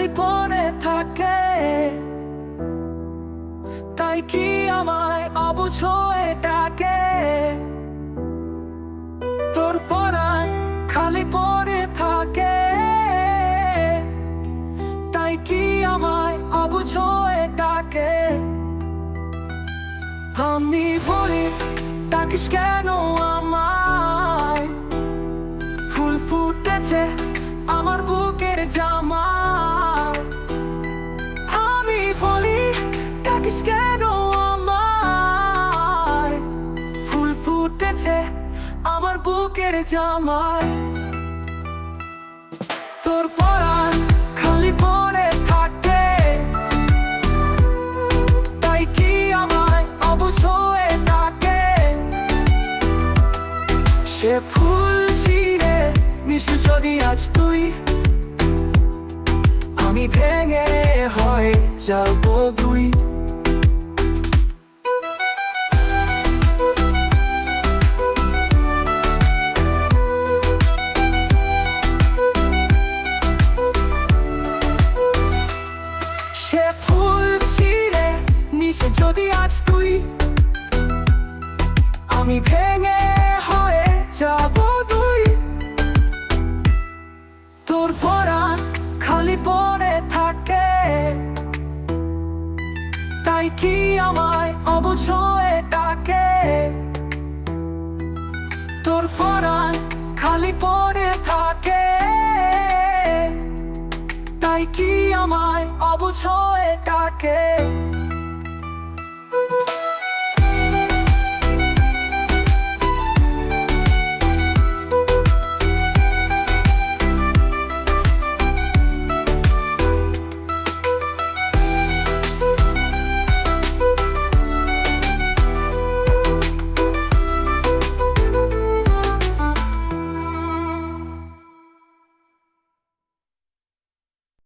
খালি থাকে। তাই কি আমায় অবুঝ এটাকে তোর পড়া খালি পরে থাকে। তাই কি আমায় অবুঝ এটাকে আমি বলি ডাকিস কেন আমায়? ফুল ফুটেছে আমার বুকের জামা। কেন আমায়? ফুল ফুটেছে আমার বুকের জামায় তোর পরাণ খালি পরে থাকে। তাই কি আমায় অবুঝ হয়ে থাকে? সে ফুল ছিঁড়ে মিশু যদি আজ তুই, আমি ভেঙে হয় যাব দুই। আমি ভেঙে হয়ে যাব তুই। তোর পরাণ খালি পড়ে থাকে। তাই কি আমায় অবুঝ হয়ে ডাকে? তোর পরাণ খালি পড়ে থাকে। তাই কি আমায় অবুঝ হয়ে ডাকে?